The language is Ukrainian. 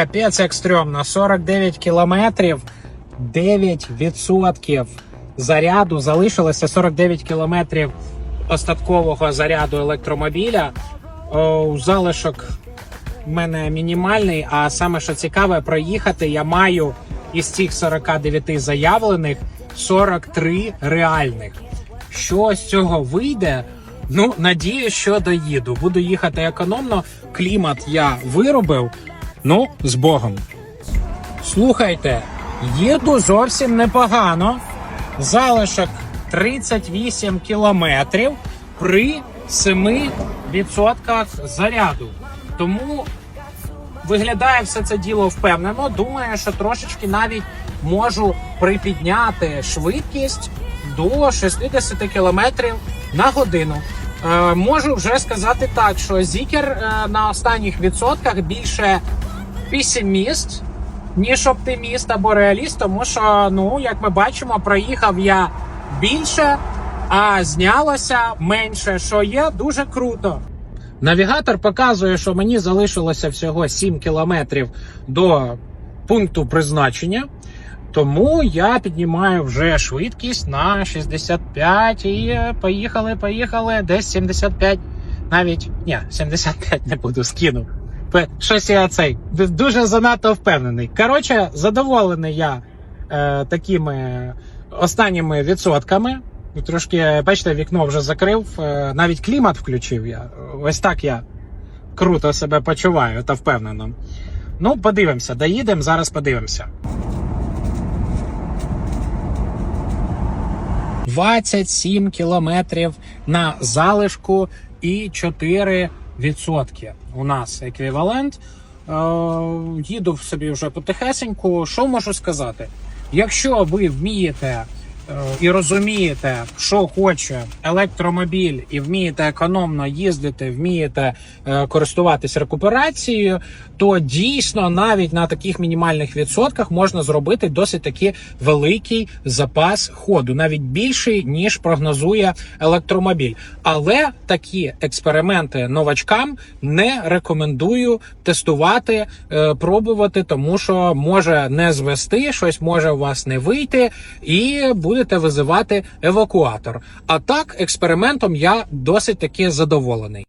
капець як стрьомно. 49 кілометрів, 9% заряду. Залишилося 49 кілометрів остаткового заряду електромобіля. О, залишок в мене мінімальний, а саме що цікаве, проїхати я маю із цих 49 заявлених 43 реальних. Що з цього вийде? Ну, надію, що доїду. Буду їхати економно. Клімат я виробив. Ну, з Богом. Слухайте, їду зовсім непогано. Залишок 38 кілометрів при 7% заряду. Тому виглядає все це діло впевнено. Думаю, що трошечки навіть можу припідняти швидкість до 60 км на годину. Е, можу вже сказати так, що Зікер е, на останніх відсотках більше песиміст, ніж оптиміст або реаліст, тому що, ну, як ми бачимо, проїхав я більше, а знялося менше, що є дуже круто. Навігатор показує, що мені залишилося всього 7 кілометрів до пункту призначення. Тому я піднімаю вже швидкість на 65 і поїхали, поїхали. Десь 75. Навіть ні, 75 не буду скину. Щось я цей дуже занадто впевнений. Коротше, задоволений я е, такими останніми відсотками. Трошки, бачите, вікно вже закрив, е, навіть клімат включив я. Ось так я круто себе почуваю та впевнено. Ну, подивимося, доїдемо, зараз подивимося. 27 кілометрів на залишку і 4 відсотки. У нас еквівалент. Е, їду собі вже потихесеньку. Що можу сказати? Якщо ви вмієте і розумієте, що хоче електромобіль, і вмієте економно їздити, вмієте е, користуватись рекуперацією, то дійсно навіть на таких мінімальних відсотках можна зробити досить таки великий запас ходу, навіть більший ніж прогнозує електромобіль. Але такі експерименти новачкам не рекомендую тестувати, е, пробувати, тому що може не звести, щось може у вас не вийти, і будете визивати евакуатор. А так, експериментом я досить таки задоволений.